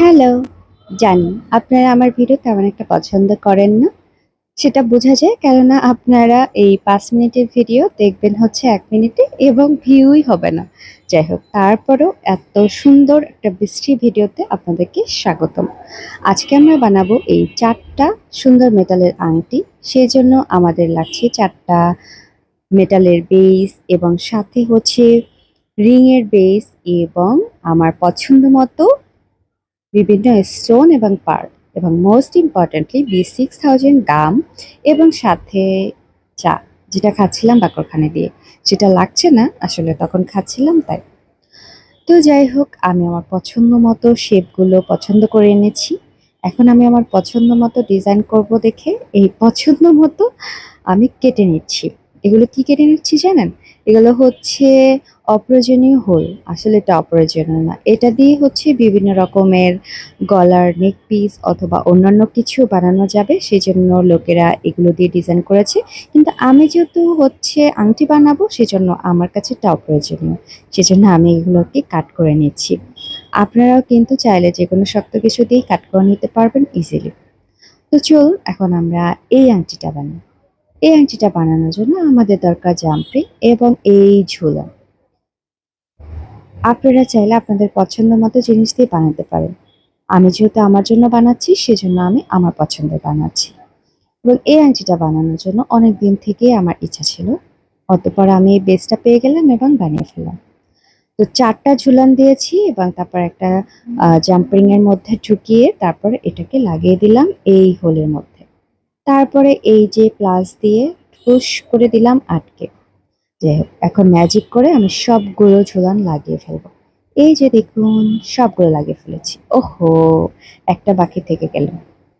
Hello, জানি আপনারা আমার ভিডিও তেমন একটা পছন্দ করেন না। সেটা বোঝা যায়, কেননা আপনারা এই পাঁচ মিনিটের ভিডিও দেখবেন হচ্ছে এক মিনিটে এবং ভিউই হবে না। যাই হোক, তারপরেও এত সুন্দর একটা বৃষ্টি ভিডিওতে আপনাদেরকে স্বাগতম। আজকে আমরা বানাবো এই চারটা সুন্দর মেটালের আংটি। সেই জন্য আমাদের লাগছে চারটা মেটালের বেস এবং সাথে হচ্ছে রিংয়ের বেস এবং আমার পছন্দ মতো বিভিন্ন স্টোন এবং পার এবং most importantly B six thousand gum এবং সাথে চা, যেটা খাচ্ছিলাম বাকরখানে দিয়ে। সেটা লাগছে না, আসলে তখন খাচ্ছিলাম তাই। তো যাই হোক, আমি আমার পছন্দ মতো শেপগুলো পছন্দ করে এনেছি। এখন আমি আমার পছন্দ মতো ডিজাইন করব দেখে এই পছন্দ মতো আমি কেটে নিচ্ছি। এগুলো কি কেটে নিচ্ছি জানেন? এগুলো হচ্ছে অপ্রয়োজনীয় হোল। আসলে এটা অপ্রয়োজনীয় না। এটা দিয়ে হচ্ছে বিভিন্ন রকমের গলার নেক পিস অথবা অন্যান্য কিছু বানানো যাবে সেই জন্য লোকেরা এগুলো দিয়ে ডিজাইন করেছে। কিন্তু আমি যেহেতু হচ্ছে আংটি বানাবো, সেজন্য আমার কাছে এটা অপ্রয়োজনীয়। সেজন্য আমি এগুলোকে কাট করে নিচ্ছি। আপনারাও কিন্তু চাইলে যে কোনো শক্ত কিছু দিয়েই কাট করে নিতে পারবেন ইজিলি তো চল এখন আমরা এই আংটিটা বানাই। এই আংটিটা বানানোর জন্য আমাদের দরকার জাম্পি এবং এই ঝুলা। আপনারা চাইলে আপনাদের পছন্দ মতো জিনিস দিয়ে বানাতে পারেন। আমি যেহেতু আমার জন্য বানাচ্ছি, সেজন্য আমি আমার পছন্দের বানাচ্ছি। এবং এই আংটিটা বানানোর জন্য অনেক দিন থেকেই আমার ইচ্ছা ছিল। অতপর আমি এই বেসটা পেয়ে গেলাম এবং বানিয়ে ফেললাম। তো চারটা ঝুলান দিয়েছি এবং তারপর একটা জাম্পিং এর মধ্যে ঢুকিয়ে তারপর এটাকে লাগিয়ে দিলাম এই হোলের মধ্যে। তারপরে এই যে প্লাস দিয়ে ঠুস করে দিলাম আটকে। হোক, এখন ম্যাজিক করে আমি সবগুলো ঝোলান লাগিয়ে ফেলব। এই যে দেখুন, সবগুলো লাগিয়ে ফেলেছি। ওহো, একটা বাকি থেকে গেল।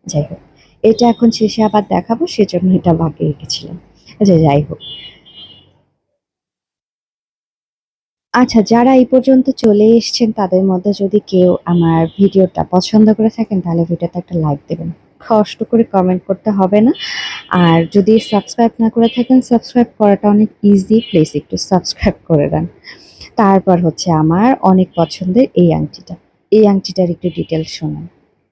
যাই হোক, এটা এখন শেষে আবার দেখাবো, সেজন্য এটা বাকি রেখেছিলাম। আচ্ছা যাই হোক। আচ্ছা যারা এই পর্যন্ত চলে এসেছেন, তাদের মধ্যে যদি কেউ আমার ভিডিওটা পছন্দ করে থাকেন, তাহলে ভিডিওতে একটা লাইক দেবেন। কষ্ট করে কমেন্ট করতে হবে না। আর যদি সাবস্ক্রাইব না করে থাকেন সাবস্ক্রাইব করাটা অনেক ইজি প্লিজ একটু সাবস্ক্রাইব করে দেন। তারপর হচ্ছে আমার অনেক পছন্দের এই আংটিটা। এই আংটিটার একটু ডিটেল শোনান।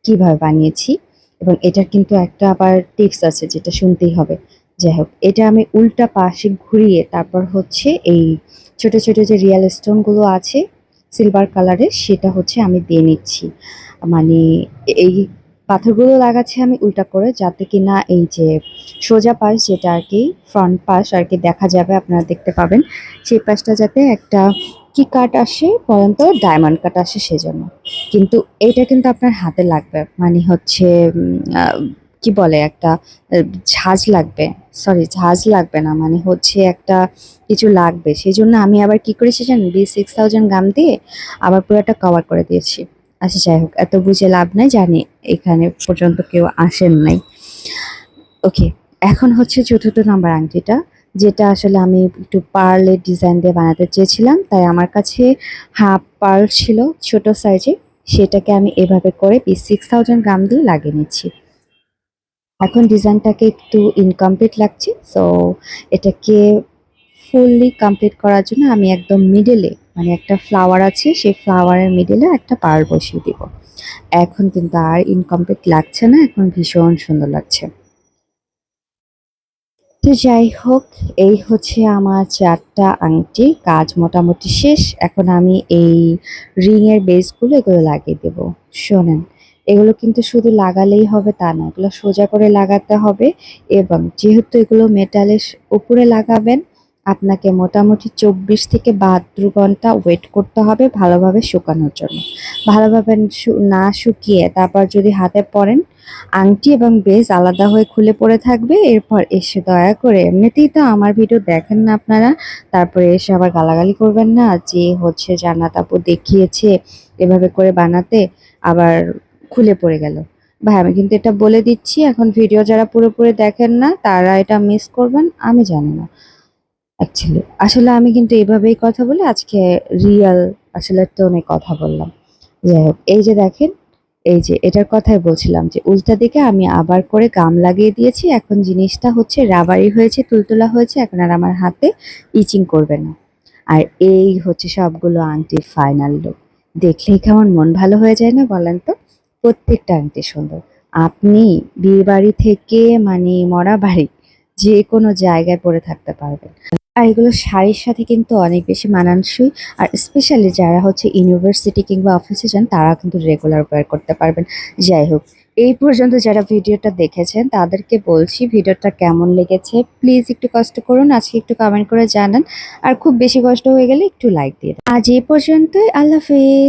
কীভাবে বানিয়েছি? এবং এটার কিন্তু একটা আবার টিপস আছে যেটা শুনতেই হবে। যাই হোক, এটা আমি উল্টা পাশে ঘুরিয়ে তারপর হচ্ছে এই ছোট ছোট যে রিয়েল স্টোনগুলো আছে সিলভার কালারের সেটা হচ্ছে আমি দিয়ে নিচ্ছি। মানে এই পাথরগুলো লাগাচ্ছি আমি উল্টা করে, যাতে কিনা এই যে সোজা পাশ যেটা আর কি ফ্রন্ট পাশ আর কি দেখা যাবে, আপনারা দেখতে পাবেন। সেই পাশটা যাতে একটা কি কাট আসে পর্যন্ত ডায়মন্ড কাট আসে সেজন্য। কিন্তু এইটা কিন্তু আপনার হাতে লাগবে মানে হচ্ছে কি বলে একটা, ঝাঁজ লাগবে সরি ঝাঁজ লাগবে না মানে হচ্ছে একটা কিছু লাগবে। সেই জন্য আমি আবার কি করেছি জানেন বি সিক্স থাউজেন্ড গ্রাম দিয়ে আবার পুরোটা কভার করে দিয়েছি। আচ্ছা যাই হোক, এত বুঝে লাভ নাই, জানি এখানে পর্যন্ত কেউ আসেন নাই। ওকে, এখন হচ্ছে চতুর্থ নাম্বার আংটিটা, যেটা আসলে আমি একটু পার্লের ডিজাইন দিয়ে বানাতে চেয়েছিলাম, তাই আমার কাছে হাফ পার্ল ছিল, ছোট সাইজে সেটাকে আমি এভাবে করে সিক্স থাউজেন্ড গ্রাম দিয়ে লাগিয়ে নিচ্ছি। এখন ডিজাইনটাকে একটু ইনকমপ্লিট লাগছে সো এটাকে ফুললি কমপ্লিট করার জন্য আমি একদম মিডলে মানে একটা ফ্লাওয়ার আছে, সেই ফ্লাওয়ারের মিডলে একটা পার বসিয়ে দিব। এখন কিন্তু আর ইনকমপ্লিট লাগছে না, এখন ভীষণ সুন্দর লাগছে। তো যাই হোক, এই হচ্ছে আমার চারটা আংটি, কাজ মোটামুটি শেষ। এখন আমি এই রিং এর বেসগুলো এগুলো লাগিয়ে দেব। শোনেন, এগুলো কিন্তু শুধু লাগালেই হবে তা না এগুলো সোজা করে লাগাতে হবে এবং যেহেতু এগুলো মেটালের উপরে লাগাবেন আপনাকে মোটামুটি চব্বিশ থেকে বাহাত্তর ঘণ্টা ওয়েট করতে হবে ভালোভাবে শুকানোর জন্য। ভালোভাবে না শুকিয়ে তারপর যদি হাতে পরেন আংটি এবং বেস আলাদা হয়ে খুলে পড়ে থাকবে, এরপর এসে দয়া করে এমনিতেই তো আমার ভিডিও দেখেন না আপনারা, তারপরে এসে আবার গালাগালি করবেন না, যে হচ্ছে জানা আপু দেখিয়েছে এভাবে করে বানাতে, আবার খুলে পড়ে গেল। ভাই, আমি কিন্তু এটা বলে দিচ্ছি, এখন ভিডিও যারা পুরোপুরি দেখেন না, তারা এটা মিস করবেন, আমি জানি না। অ্যাকচুয়ালি আসলে আমি কিন্তু এভাবেই কথা বলে। আজকে রিয়েল আসলে তো টোনে কথা বললাম। যাই হোক, এই যে দেখেন, এই যে এটার কথাই বলছিলাম যে, উল্টা দিকে আমি আবার করে গাম লাগিয়ে দিয়েছি। এখন জিনিসটা হচ্ছে রাবারি হয়েছে, তুলতুলা হয়েছে। এখন আর আমার হাতে ইচিং করবে না। আর এই হচ্ছে সবগুলো আংটির ফাইনাল লুক দেখলেই কেমন মন ভালো হয়ে যায় না বলেন তো? প্রত্যেকটা আংটি সুন্দর। আপনি বিয়ে বাড়ি থেকে মানে মরা বাড়ি যে কোনো জায়গায় পরে থাকতে পারবেন। আর এগুলো শাড়ির সাথে কিন্তু অনেক বেশি মানানসই। আর স্পেশালি যারা হচ্ছে ইউনিভার্সিটি কিংবা অফিসে যান, তারা কিন্তু রেগুলার ওয়ার করতে পারবেন। যাই হোক, এই পর্যন্ত যারা ভিডিওটা দেখেছেন, তাদেরকে বলছি ভিডিওটা কেমন লেগেছে প্লিজ একটু কষ্ট করুন, আজকে একটু কমেন্ট করে জানান। আর খুব বেশি কষ্ট হয়ে গেলে একটু লাইক দিয়ে আজ এই পর্যন্তই, আল্লাহ হাফেজ।